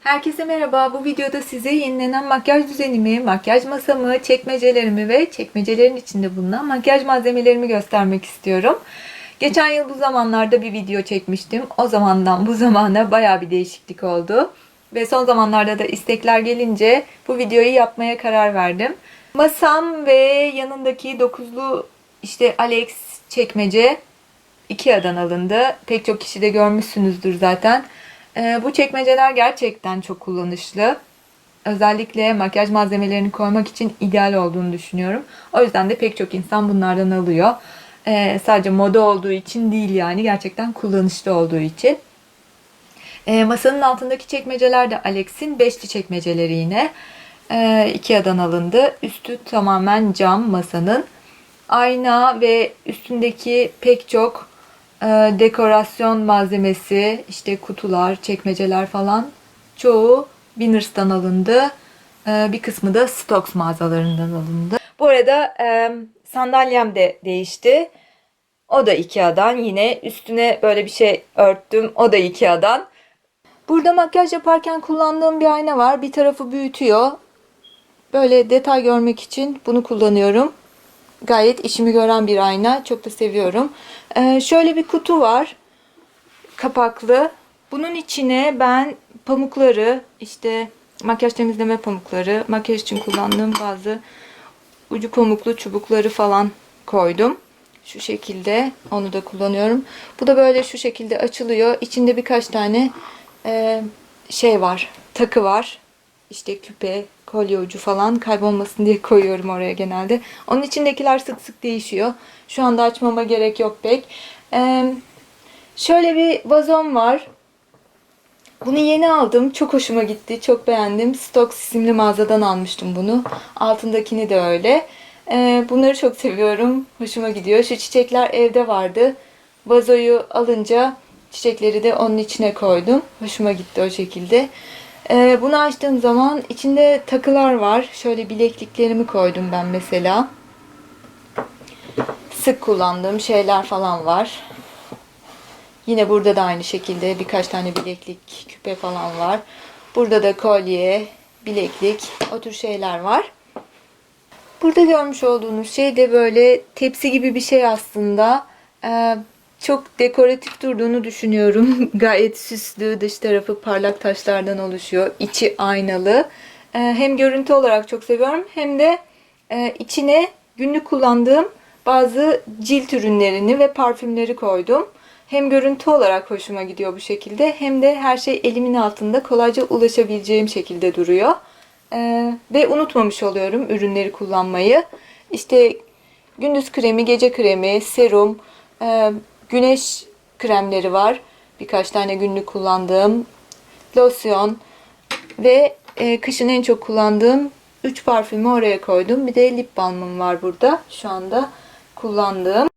Herkese merhaba. Bu videoda size yenilenen makyaj düzenimi, makyaj masamı, çekmecelerimi ve çekmecelerin içinde bulunan makyaj malzemelerimi göstermek istiyorum. Geçen yıl bu zamanlarda bir video çekmiştim. O zamandan bu zamana baya bir değişiklik oldu. Ve son zamanlarda da istekler gelince bu videoyu yapmaya karar verdim. Masam ve yanındaki dokuzlu işte Alex çekmece Ikea'dan alındı. Pek çok kişi de görmüşsünüzdür zaten. Ee, bu çekmeceler gerçekten çok kullanışlı. Özellikle makyaj malzemelerini koymak için ideal olduğunu düşünüyorum. O yüzden de pek çok insan bunlardan alıyor. Ee, sadece moda olduğu için değil yani gerçekten kullanışlı olduğu için. Ee, masanın altındaki çekmeceler de Alex'in beşli çekmeceleri yine. Ee, Ikea'dan alındı. Üstü tamamen cam masanın. Ayna ve üstündeki pek çok e, dekorasyon malzemesi, işte kutular, çekmeceler falan çoğu Winners'tan alındı. E, bir kısmı da Stokes mağazalarından alındı. Bu arada e, sandalyem de değişti. O da Ikea'dan. Yine üstüne böyle bir şey örttüm. O da Ikea'dan. Burada makyaj yaparken kullandığım bir ayna var. Bir tarafı büyütüyor. Böyle detay görmek için bunu kullanıyorum. Gayet işimi gören bir ayna. Çok da seviyorum. Ee, şöyle bir kutu var. Kapaklı. Bunun içine ben pamukları, işte makyaj temizleme pamukları, makyaj için kullandığım bazı ucu pamuklu çubukları falan koydum. Şu şekilde onu da kullanıyorum. Bu da böyle şu şekilde açılıyor. İçinde birkaç tane e, şey var. Takı var. İşte küpe, kolye ucu falan kaybolmasın diye koyuyorum oraya genelde. Onun içindekiler sık sık değişiyor. Şu anda açmama gerek yok pek. Ee, şöyle bir vazom var. Bunu yeni aldım. Çok hoşuma gitti. Çok beğendim. Stokes isimli mağazadan almıştım bunu. Altındakini de öyle. Ee, bunları çok seviyorum. Hoşuma gidiyor. Şu çiçekler evde vardı. Vazoyu alınca çiçekleri de onun içine koydum. Hoşuma gitti o şekilde. Ee, bunu açtığım zaman içinde takılar var. Şöyle bilekliklerimi koydum ben mesela. Sık kullandığım şeyler falan var. Yine burada da aynı şekilde birkaç tane bileklik, küpe falan var. Burada da kolye, bileklik, o tür şeyler var. Burada görmüş olduğunuz şey de böyle tepsi gibi bir şey aslında. Ee, çok dekoratif durduğunu düşünüyorum. Gayet süslü, dış tarafı parlak taşlardan oluşuyor. İçi aynalı. Ee, hem görüntü olarak çok seviyorum hem de e, içine günlük kullandığım bazı cilt ürünlerini ve parfümleri koydum. Hem görüntü olarak hoşuma gidiyor bu şekilde hem de her şey elimin altında kolayca ulaşabileceğim şekilde duruyor. Ee, ve unutmamış oluyorum ürünleri kullanmayı. İşte gündüz kremi, gece kremi, serum, e, güneş kremleri var. Birkaç tane günlük kullandığım losyon ve e, kışın en çok kullandığım 3 parfümü oraya koydum. Bir de lip balmım var burada. Şu anda kullandığım.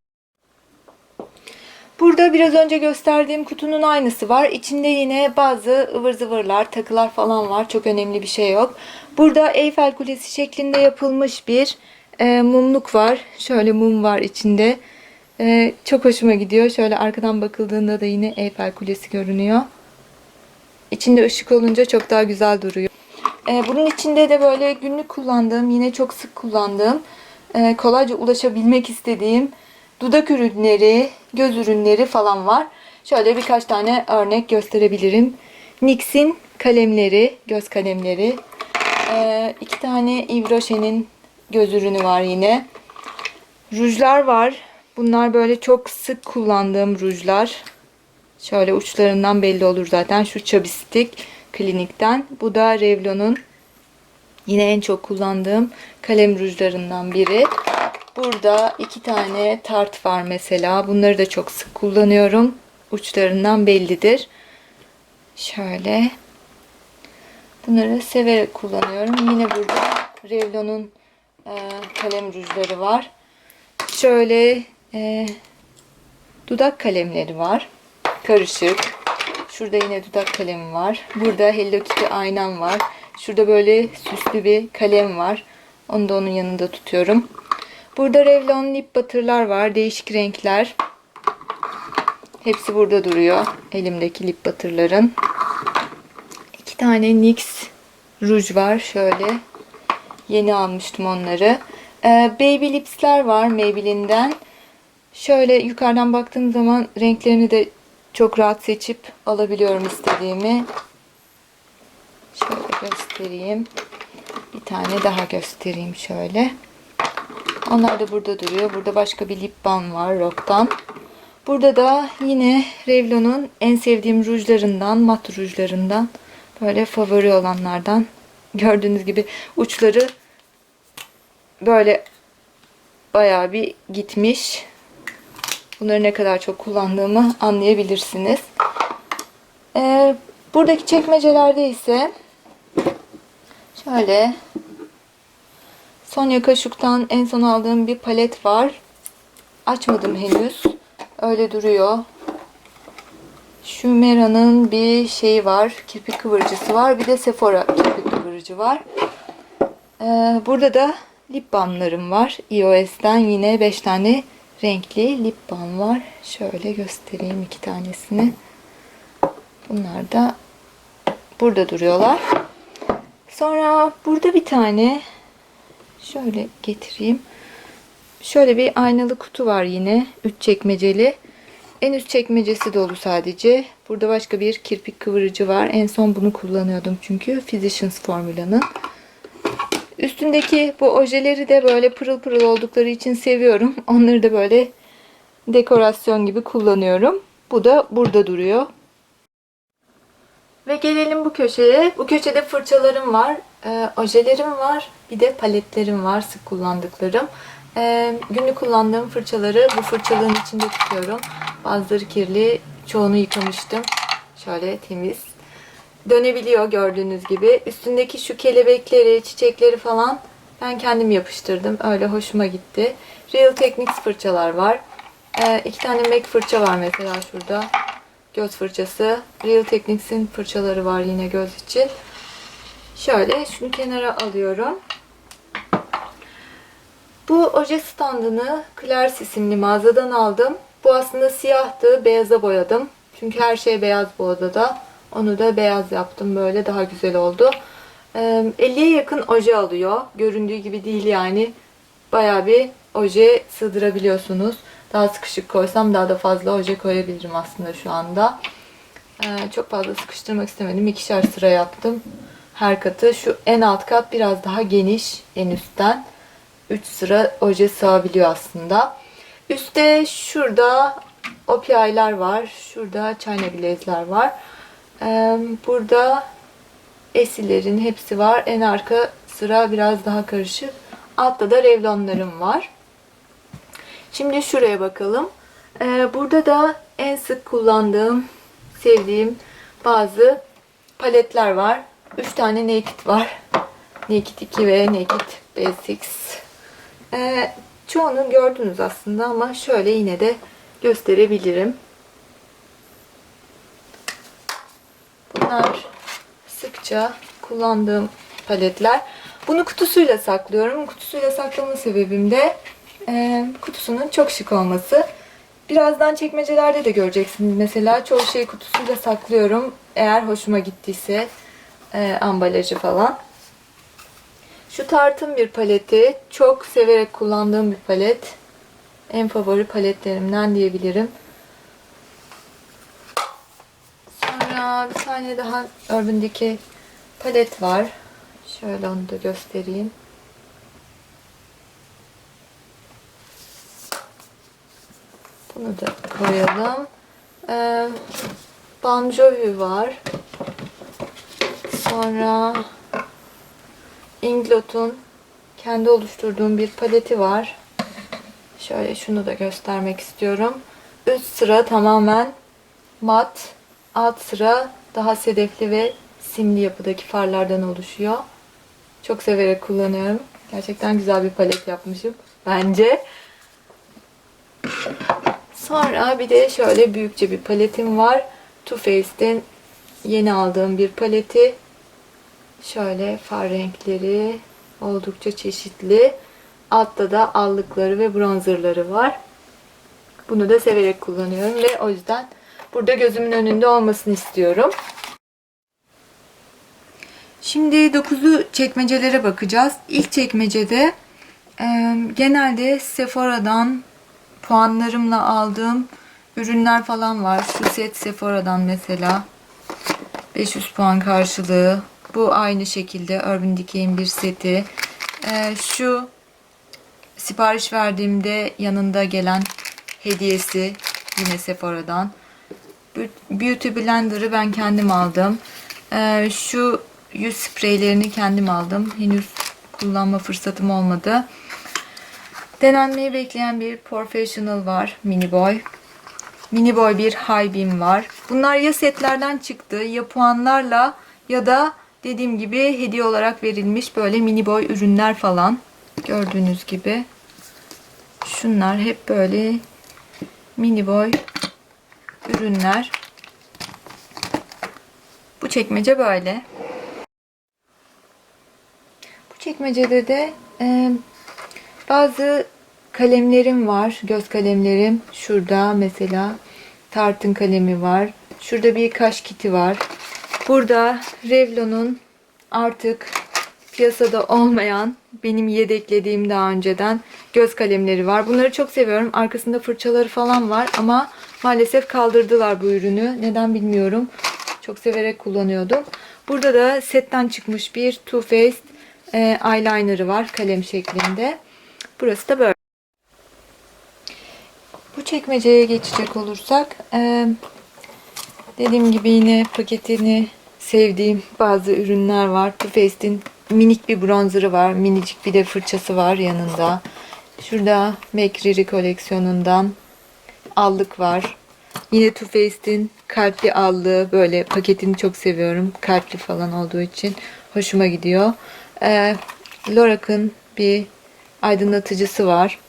Burada biraz önce gösterdiğim kutunun aynısı var. İçinde yine bazı ıvır zıvırlar, takılar falan var. Çok önemli bir şey yok. Burada Eyfel Kulesi şeklinde yapılmış bir e, mumluk var. Şöyle mum var içinde. E, çok hoşuma gidiyor. Şöyle arkadan bakıldığında da yine Eyfel Kulesi görünüyor. İçinde ışık olunca çok daha güzel duruyor. E, bunun içinde de böyle günlük kullandığım, yine çok sık kullandığım, e, kolayca ulaşabilmek istediğim dudak ürünleri, göz ürünleri falan var. Şöyle birkaç tane örnek gösterebilirim. NYX'in kalemleri, göz kalemleri. Ee, iki tane Yves Rocher'in göz ürünü var yine. Rujlar var. Bunlar böyle çok sık kullandığım rujlar. Şöyle uçlarından belli olur zaten. Şu Chubby Stick klinikten. Bu da Revlon'un yine en çok kullandığım kalem rujlarından biri. Burada iki tane tart var mesela. Bunları da çok sık kullanıyorum. Uçlarından bellidir. Şöyle. Bunları severek kullanıyorum. Yine burada Revlon'un e, kalem rujları var. Şöyle e, dudak kalemleri var. Karışık. Şurada yine dudak kalemi var. Burada Hello Kitty aynam var. Şurada böyle süslü bir kalem var. Onu da onun yanında tutuyorum. Burada Revlon lip batırlar var. Değişik renkler. Hepsi burada duruyor. Elimdeki lip batırların. İki tane NYX ruj var. Şöyle. Yeni almıştım onları. Ee, Baby Lips'ler var Maybelline'den. Şöyle yukarıdan baktığım zaman renklerini de çok rahat seçip alabiliyorum istediğimi. Şöyle göstereyim. Bir tane daha göstereyim şöyle. Onlar da burada duruyor. Burada başka bir lip balm var Rock'tan. Burada da yine Revlon'un en sevdiğim rujlarından, mat rujlarından. Böyle favori olanlardan. Gördüğünüz gibi uçları böyle bayağı bir gitmiş. Bunları ne kadar çok kullandığımı anlayabilirsiniz. Ee, buradaki çekmecelerde ise şöyle Sonya Kaşuk'tan en son aldığım bir palet var. Açmadım henüz. Öyle duruyor. Shumera'nın bir şeyi var. Kirpik kıvırıcısı var. Bir de Sephora kirpik kıvırıcı var. Ee, burada da lip balmlarım var. EOS'ten yine 5 tane renkli lip balm var. Şöyle göstereyim iki tanesini. Bunlar da burada duruyorlar. Sonra burada bir tane şöyle getireyim. Şöyle bir aynalı kutu var yine. Üç çekmeceli. En üst çekmecesi dolu sadece. Burada başka bir kirpik kıvırıcı var. En son bunu kullanıyordum çünkü. Physicians formülünün. Üstündeki bu ojeleri de böyle pırıl pırıl oldukları için seviyorum. Onları da böyle dekorasyon gibi kullanıyorum. Bu da burada duruyor. Ve gelelim bu köşeye. Bu köşede fırçalarım var, e, ojelerim var, bir de paletlerim var sık kullandıklarım. E, günlük kullandığım fırçaları bu fırçalığın içinde tutuyorum. Bazıları kirli, çoğunu yıkamıştım. Şöyle temiz. Dönebiliyor gördüğünüz gibi. Üstündeki şu kelebekleri, çiçekleri falan ben kendim yapıştırdım. Öyle hoşuma gitti. Real Techniques fırçalar var. E, iki tane MAC fırça var mesela şurada göz fırçası. Real Techniques'in fırçaları var yine göz için. Şöyle şunu kenara alıyorum. Bu oje standını Claire's isimli mağazadan aldım. Bu aslında siyahtı. Beyaza boyadım. Çünkü her şey beyaz bu odada. Onu da beyaz yaptım. Böyle daha güzel oldu. Ee, 50'ye yakın oje alıyor. Göründüğü gibi değil yani. Baya bir oje sığdırabiliyorsunuz. Daha sıkışık koysam daha da fazla oje koyabilirim aslında şu anda. Ee, çok fazla sıkıştırmak istemedim. İkişer sıra yaptım. Her katı. Şu en alt kat biraz daha geniş en üstten. 3 sıra oje sığabiliyor aslında. Üstte şurada OPI'ler var. Şurada China Glaze'ler var. Burada esilerin hepsi var. En arka sıra biraz daha karışık. Altta da revlonlarım var. Şimdi şuraya bakalım. Ee, burada da en sık kullandığım, sevdiğim bazı paletler var. 3 tane Naked var. Naked 2 ve Naked Basics. Ee, çoğunu gördünüz aslında ama şöyle yine de gösterebilirim. Bunlar sıkça kullandığım paletler. Bunu kutusuyla saklıyorum. Kutusuyla saklama sebebim de e, kutusunun çok şık olması. Birazdan çekmecelerde de göreceksiniz. Mesela çoğu şeyi kutusuyla saklıyorum. Eğer hoşuma gittiyse e, ambalajı falan. Şu tartın bir paleti. Çok severek kullandığım bir palet. En favori paletlerimden diyebilirim. Sonra bir tane daha Urban Decay palet var. Şöyle onu da göstereyim. Bunu da koyalım. Ee, Bon var. Sonra Inglot'un kendi oluşturduğum bir paleti var. Şöyle şunu da göstermek istiyorum. Üst sıra tamamen mat. Alt sıra daha sedefli ve simli yapıdaki farlardan oluşuyor. Çok severek kullanıyorum. Gerçekten güzel bir palet yapmışım. Bence. Sonra bir de şöyle büyükçe bir paletim var. Too Faced'in yeni aldığım bir paleti. Şöyle far renkleri oldukça çeşitli. Altta da allıkları ve bronzerları var. Bunu da severek kullanıyorum ve o yüzden burada gözümün önünde olmasını istiyorum. Şimdi dokuzlu çekmecelere bakacağız. İlk çekmecede e, genelde Sephora'dan puanlarımla aldığım ürünler falan var. Şu set Sephora'dan mesela 500 puan karşılığı. Bu aynı şekilde Urban Decay'in bir seti. E, şu sipariş verdiğimde yanında gelen hediyesi yine Sephora'dan. Beauty Blender'ı ben kendim aldım. Ee, şu yüz spreylerini kendim aldım. Henüz kullanma fırsatım olmadı. Denenmeyi bekleyen bir Professional var. Mini Boy. Mini Boy bir High Beam var. Bunlar ya setlerden çıktı ya puanlarla ya da dediğim gibi hediye olarak verilmiş böyle mini boy ürünler falan. Gördüğünüz gibi. Şunlar hep böyle mini boy ürünler. Bu çekmece böyle. Bu çekmecede de e, bazı kalemlerim var. Göz kalemlerim. Şurada mesela tartın kalemi var. Şurada bir kaş kiti var. Burada Revlon'un artık piyasada olmayan benim yedeklediğim daha önceden göz kalemleri var. Bunları çok seviyorum. Arkasında fırçaları falan var ama maalesef kaldırdılar bu ürünü. Neden bilmiyorum. Çok severek kullanıyordum. Burada da setten çıkmış bir Too Faced e, eyeliner'ı var kalem şeklinde. Burası da böyle. Bu çekmeceye geçecek olursak e, dediğim gibi yine paketini sevdiğim bazı ürünler var. Too Faced'in minik bir bronzerı var. Minicik bir de fırçası var yanında. Şurada McRiri koleksiyonundan allık var. Yine Too Faced'in kalpli allığı böyle paketini çok seviyorum. Kalpli falan olduğu için hoşuma gidiyor. Ee, Lorak'ın bir aydınlatıcısı var.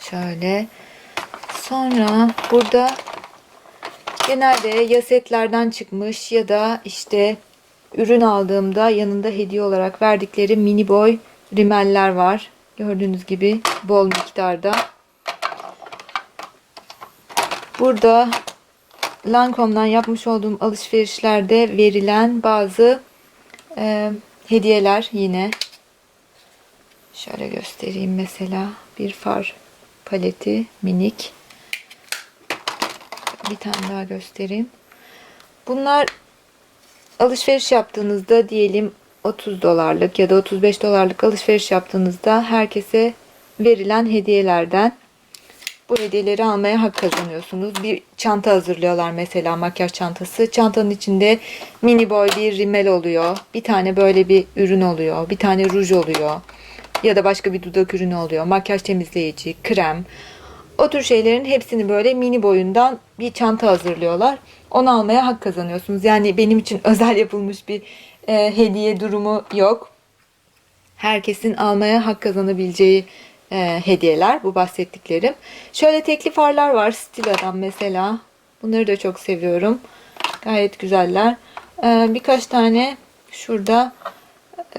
Şöyle. Sonra burada genelde ya setlerden çıkmış ya da işte ürün aldığımda yanında hediye olarak verdikleri mini boy rimeller var. Gördüğünüz gibi bol miktarda. Burada Lancome'dan yapmış olduğum alışverişlerde verilen bazı e, hediyeler yine. Şöyle göstereyim mesela bir far paleti minik. Bir tane daha göstereyim. Bunlar alışveriş yaptığınızda diyelim 30 dolarlık ya da 35 dolarlık alışveriş yaptığınızda herkese verilen hediyelerden bu hediyeleri almaya hak kazanıyorsunuz. Bir çanta hazırlıyorlar mesela makyaj çantası. Çantanın içinde mini boy bir rimel oluyor. Bir tane böyle bir ürün oluyor. Bir tane ruj oluyor. Ya da başka bir dudak ürünü oluyor. Makyaj temizleyici, krem. O tür şeylerin hepsini böyle mini boyundan bir çanta hazırlıyorlar. Onu almaya hak kazanıyorsunuz. Yani benim için özel yapılmış bir e, hediye durumu yok. Herkesin almaya hak kazanabileceği e, hediyeler bu bahsettiklerim. Şöyle tekli farlar var Stila'dan mesela. Bunları da çok seviyorum. Gayet güzeller. E, birkaç tane şurada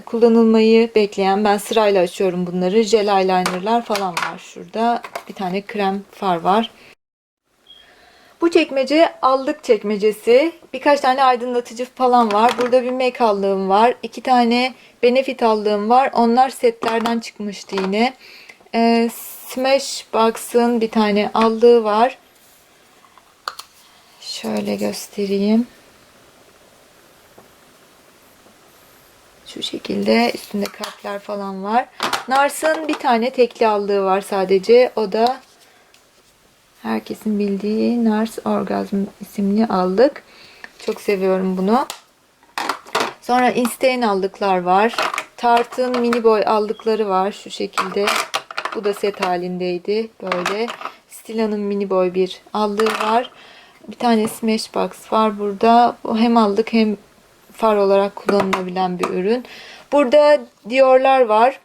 kullanılmayı bekleyen ben sırayla açıyorum bunları. Jel eyelinerlar falan var şurada. Bir tane krem far var. Bu çekmece allık çekmecesi. Birkaç tane aydınlatıcı falan var. Burada bir MAC allığım var. İki tane Benefit allığım var. Onlar setlerden çıkmıştı yine. Ee, Smashbox'ın bir tane allığı var. Şöyle göstereyim. Şu şekilde üstünde kalpler falan var. Nars'ın bir tane tekli allığı var sadece. O da herkesin bildiği Nars Orgasm isimli allık. Çok seviyorum bunu. Sonra Instain allıklar var. Tarte'ın mini boy allıkları var şu şekilde. Bu da set halindeydi. Böyle. Stila'nın mini boy bir allığı var. Bir tane Smashbox var burada. Bu hem allık hem far olarak kullanılabilen bir ürün. Burada Dior'lar var.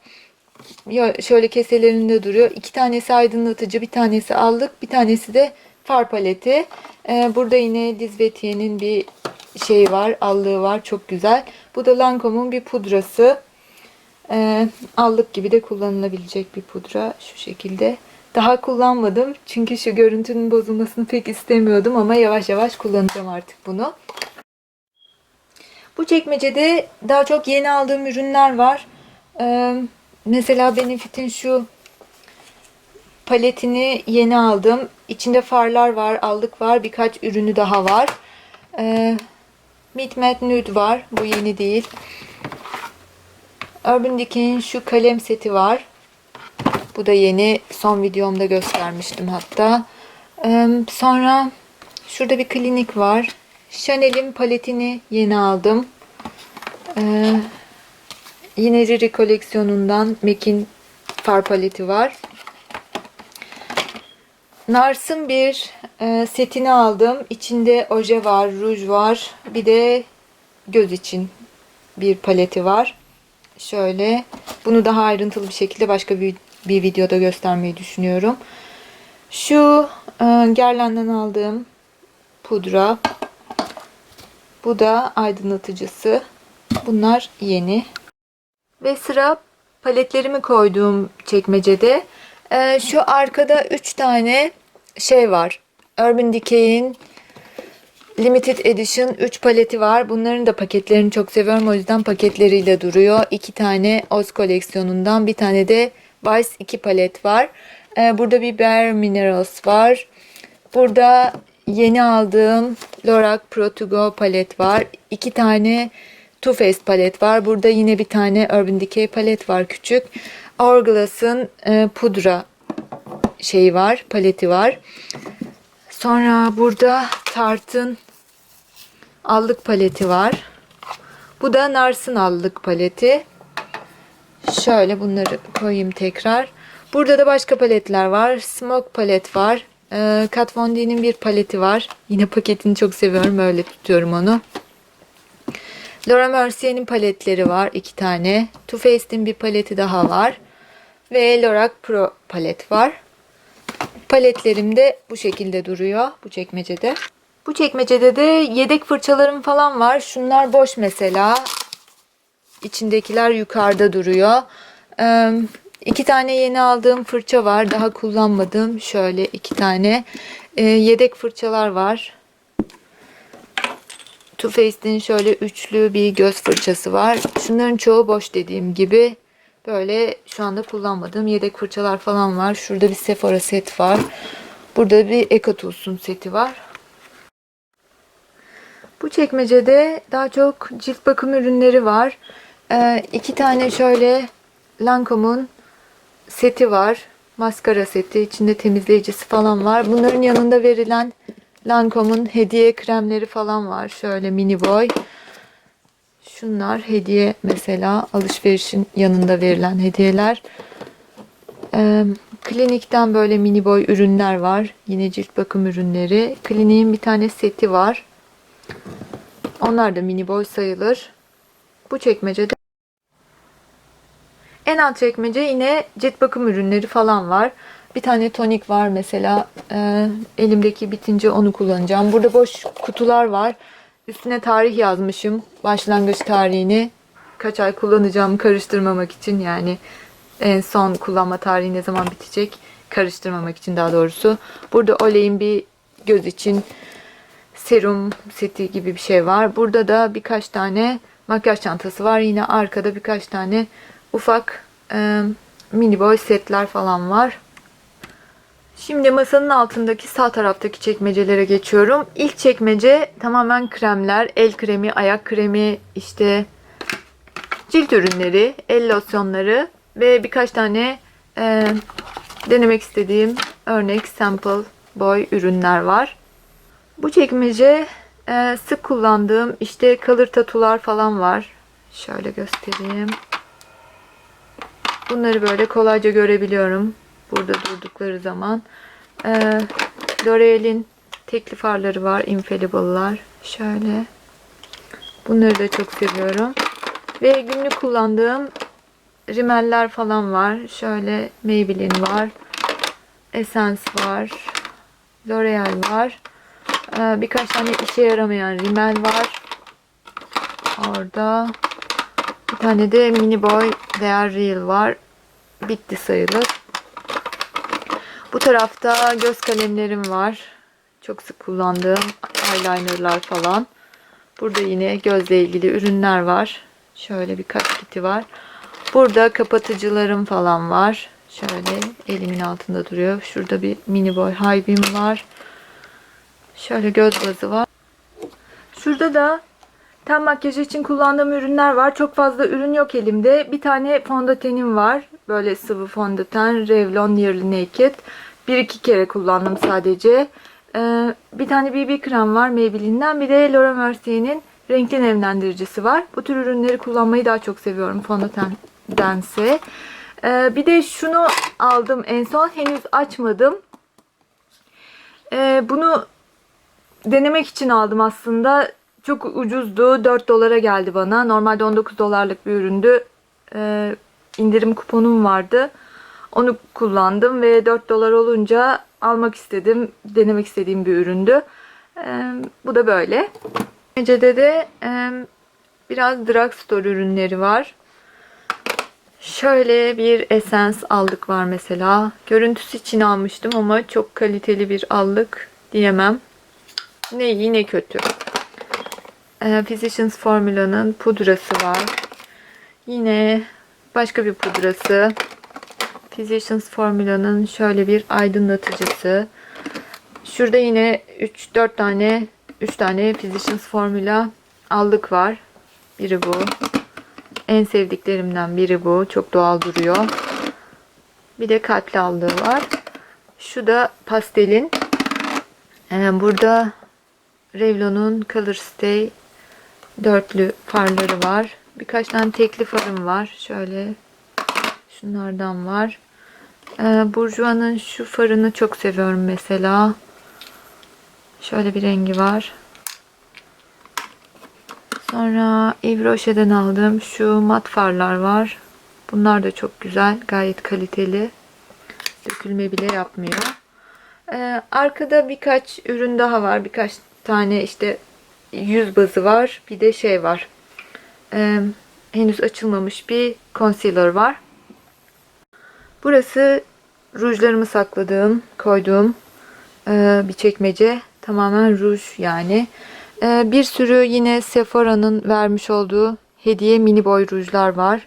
Ya şöyle keselerinde duruyor. İki tanesi aydınlatıcı, bir tanesi allık, bir tanesi de far paleti. Ee, burada yine Dizvetiye'nin bir şey var, allığı var. Çok güzel. Bu da Lancome'un bir pudrası. Ee, allık gibi de kullanılabilecek bir pudra. Şu şekilde. Daha kullanmadım. Çünkü şu görüntünün bozulmasını pek istemiyordum ama yavaş yavaş kullanacağım artık bunu. Bu çekmecede daha çok yeni aldığım ürünler var. Ee, mesela Benefit'in şu paletini yeni aldım. İçinde farlar var, allık var. Birkaç ürünü daha var. Ee, Meet Matte Nude var. Bu yeni değil. Urban Decay'in şu kalem seti var. Bu da yeni. Son videomda göstermiştim hatta. Ee, sonra şurada bir klinik var. Chanel'in paletini yeni aldım. Ee, yine Riri koleksiyonundan MAC'in far paleti var. Nars'ın bir e, setini aldım. İçinde oje var, ruj var. Bir de göz için bir paleti var. Şöyle. Bunu daha ayrıntılı bir şekilde başka bir, bir videoda göstermeyi düşünüyorum. Şu e, Guerlain'den aldığım pudra. Bu da aydınlatıcısı. Bunlar yeni. Ve sıra paletlerimi koyduğum çekmecede. Ee, şu arkada 3 tane şey var. Urban Decay'in Limited Edition 3 paleti var. Bunların da paketlerini çok seviyorum. O yüzden paketleriyle duruyor. 2 tane Oz koleksiyonundan. Bir tane de Vice 2 palet var. Ee, burada bir Bare Minerals var. Burada yeni aldığım Lorac Pro To Go palet var. 2 tane Too Faced palet var. Burada yine bir tane Urban Decay palet var küçük. Hourglass'ın e, pudra şeyi var, paleti var. Sonra burada Tarte'ın allık paleti var. Bu da Nars'ın allık paleti. Şöyle bunları koyayım tekrar. Burada da başka paletler var. Smoke palet var. E, Kat Von D'nin bir paleti var. Yine paketini çok seviyorum. Öyle tutuyorum onu. Laura Mercier'in paletleri var. iki tane. Too Faced'in bir paleti daha var. Ve Lorac Pro palet var. Paletlerim de bu şekilde duruyor. Bu çekmecede. Bu çekmecede de yedek fırçalarım falan var. Şunlar boş mesela. İçindekiler yukarıda duruyor. Ee, iki tane yeni aldığım fırça var. Daha kullanmadım. Şöyle iki tane. Ee, yedek fırçalar var. Too Faced'in şöyle üçlü bir göz fırçası var. Şunların çoğu boş dediğim gibi. Böyle şu anda kullanmadığım yedek fırçalar falan var. Şurada bir Sephora set var. Burada bir Ekatuls'un seti var. Bu çekmecede daha çok cilt bakım ürünleri var. Ee, iki tane şöyle Lancome'un seti var. Maskara seti. içinde temizleyicisi falan var. Bunların yanında verilen Lancome'un hediye kremleri falan var. Şöyle mini boy. Şunlar hediye mesela alışverişin yanında verilen hediyeler. Ee, klinikten böyle mini boy ürünler var. Yine cilt bakım ürünleri. Kliniğin bir tane seti var. Onlar da mini boy sayılır. Bu çekmecede en alt çekmece yine cilt bakım ürünleri falan var. Bir tane tonik var mesela. Ee, elimdeki bitince onu kullanacağım. Burada boş kutular var. Üstüne tarih yazmışım. Başlangıç tarihini. Kaç ay kullanacağımı karıştırmamak için yani en son kullanma tarihi ne zaman bitecek karıştırmamak için daha doğrusu. Burada Olay'in bir göz için serum seti gibi bir şey var. Burada da birkaç tane makyaj çantası var. Yine arkada birkaç tane ufak e, mini boy setler falan var. Şimdi masanın altındaki sağ taraftaki çekmecelere geçiyorum. İlk çekmece tamamen kremler, el kremi, ayak kremi, işte cilt ürünleri, el losyonları ve birkaç tane e, denemek istediğim örnek sample boy ürünler var. Bu çekmece e, sık kullandığım işte kalır tatular falan var. Şöyle göstereyim. Bunları böyle kolayca görebiliyorum. Burada durdukları zaman. Ee, L'Oreal'in tekli farları var. Infallible'lar. Şöyle. Bunları da çok seviyorum. Ve günlük kullandığım rimeller falan var. Şöyle Maybelline var. Essence var. L'Oreal var. Ee, birkaç tane işe yaramayan rimel var. Orada. Bir tane de mini boy real var. Bitti sayılır. Bu tarafta göz kalemlerim var. Çok sık kullandığım eyelinerlar falan. Burada yine gözle ilgili ürünler var. Şöyle birkaç kiti var. Burada kapatıcılarım falan var. Şöyle elimin altında duruyor. Şurada bir mini boy beam var. Şöyle göz bazı var. Şurada da ten makyajı için kullandığım ürünler var. Çok fazla ürün yok elimde. Bir tane fondötenim var. Böyle sıvı fondöten. Revlon Nearly Naked. Bir iki kere kullandım sadece. Ee, bir tane BB krem var Maybelline'den. Bir de Laura Mercier'in renkli nemlendiricisi var. Bu tür ürünleri kullanmayı daha çok seviyorum fondötendense. Ee, bir de şunu aldım en son. Henüz açmadım. Ee, bunu denemek için aldım aslında. Çok ucuzdu. 4 dolara geldi bana. Normalde 19 dolarlık bir üründü. Ee, indirim kuponum vardı. Onu kullandım ve 4 dolar olunca almak istedim. Denemek istediğim bir üründü. Ee, bu da böyle. Ece'de de e, biraz drugstore ürünleri var. Şöyle bir esens aldık var mesela. Görüntüsü için almıştım ama çok kaliteli bir allık diyemem. Ne iyi ne kötü. Ee, Physicians Formula'nın pudrası var. Yine başka bir pudrası. Physicians Formula'nın şöyle bir aydınlatıcısı. Şurada yine 3-4 tane 3 tane Physicians Formula allık var. Biri bu. En sevdiklerimden biri bu. Çok doğal duruyor. Bir de kalpli allığı var. Şu da pastelin. Ee, burada Revlon'un Color Stay dörtlü farları var. Birkaç tane tekli farım var. Şöyle şunlardan var. Ee, Bourjois'ın şu farını çok seviyorum mesela. Şöyle bir rengi var. Sonra Yves Rocher'den aldığım şu mat farlar var. Bunlar da çok güzel. Gayet kaliteli. Dökülme bile yapmıyor. Ee, arkada birkaç ürün daha var. Birkaç tane işte yüz bazı var. Bir de şey var. Ee, henüz açılmamış bir concealer var. Burası rujlarımı sakladığım, koyduğum e, bir çekmece. Tamamen ruj yani. E, bir sürü yine Sephora'nın vermiş olduğu hediye mini boy rujlar var.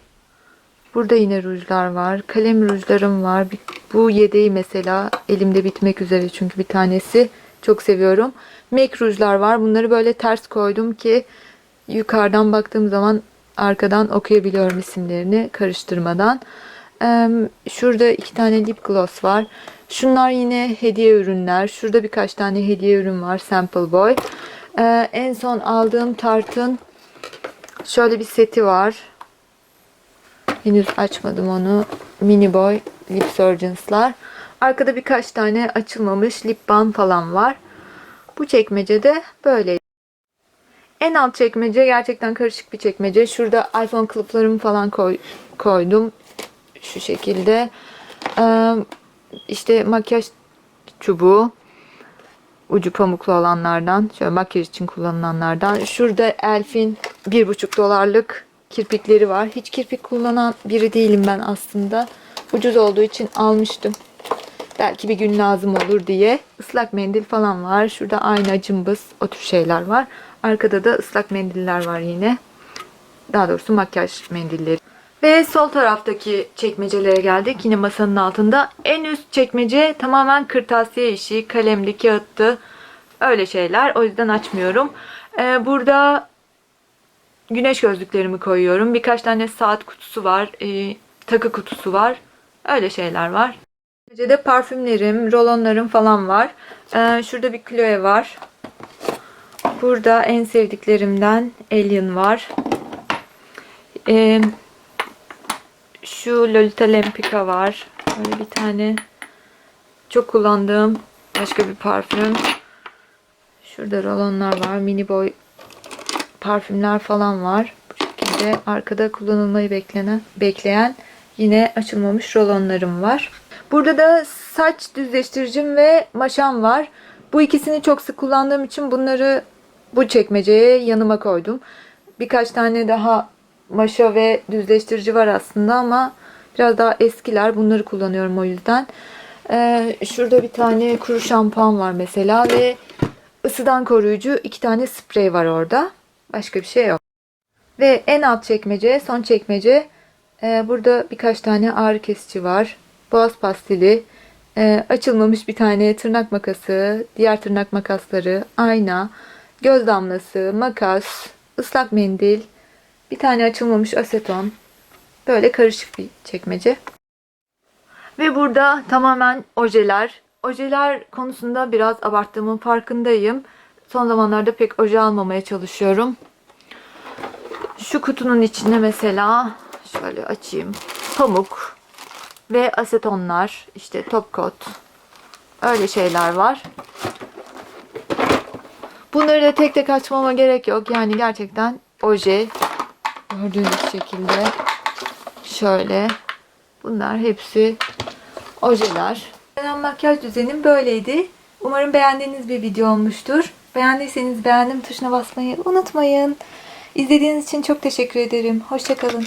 Burada yine rujlar var. Kalem rujlarım var. Bu yedeği mesela elimde bitmek üzere çünkü bir tanesi. Çok seviyorum. MAC rujlar var. Bunları böyle ters koydum ki yukarıdan baktığım zaman arkadan okuyabiliyorum isimlerini karıştırmadan. Şurada iki tane lip gloss var. Şunlar yine hediye ürünler. Şurada birkaç tane hediye ürün var. Sample Boy. Ee, en son aldığım Tarte'ın şöyle bir seti var. Henüz açmadım onu. Mini Boy Lip Surgeons'lar. Arkada birkaç tane açılmamış lip balm falan var. Bu çekmecede böyle. En alt çekmece gerçekten karışık bir çekmece. Şurada iPhone kılıflarımı falan koy, koydum. Şu şekilde. Ee, işte makyaj çubuğu. Ucu pamuklu olanlardan. Şöyle makyaj için kullanılanlardan. Şurada Elf'in 1,5 dolarlık kirpikleri var. Hiç kirpik kullanan biri değilim ben aslında. Ucuz olduğu için almıştım. Belki bir gün lazım olur diye. Islak mendil falan var. Şurada ayna, cımbız o tür şeyler var. Arkada da ıslak mendiller var yine. Daha doğrusu makyaj mendilleri. Ve sol taraftaki çekmecelere geldik. Yine masanın altında. En üst çekmece tamamen kırtasiye işi. Kalemli, kağıttı. Öyle şeyler. O yüzden açmıyorum. Ee, burada güneş gözlüklerimi koyuyorum. Birkaç tane saat kutusu var. ee, takı kutusu var. Öyle şeyler var. De parfümlerim, rolonlarım falan var. Ee, şurada bir Chloe var. Burada en sevdiklerimden Alien var. Ee, şu Lolita Lempicka var. Böyle bir tane çok kullandığım başka bir parfüm. Şurada rolonlar var. Mini boy parfümler falan var. Bu şekilde arkada kullanılmayı beklenen, bekleyen yine açılmamış rolonlarım var. Burada da saç düzleştiricim ve maşam var. Bu ikisini çok sık kullandığım için bunları bu çekmeceye yanıma koydum. Birkaç tane daha maşa ve düzleştirici var aslında ama biraz daha eskiler. Bunları kullanıyorum o yüzden. Ee, şurada bir tane kuru şampuan var mesela ve ısıdan koruyucu iki tane sprey var orada. Başka bir şey yok. Ve en alt çekmece, son çekmece. Ee, burada birkaç tane ağrı kesici var. Boğaz pastili, e, açılmamış bir tane tırnak makası, diğer tırnak makasları, ayna, göz damlası, makas, ıslak mendil, bir tane açılmamış aseton. Böyle karışık bir çekmece. Ve burada tamamen ojeler. Ojeler konusunda biraz abarttığımın farkındayım. Son zamanlarda pek oje almamaya çalışıyorum. Şu kutunun içinde mesela şöyle açayım. Pamuk ve asetonlar, işte top coat. Öyle şeyler var. Bunları da tek tek açmama gerek yok. Yani gerçekten oje gördüğünüz şekilde şöyle bunlar hepsi ojeler. Benim makyaj düzenim böyleydi. Umarım beğendiğiniz bir video olmuştur. Beğendiyseniz beğendim tuşuna basmayı unutmayın. İzlediğiniz için çok teşekkür ederim. Hoşçakalın.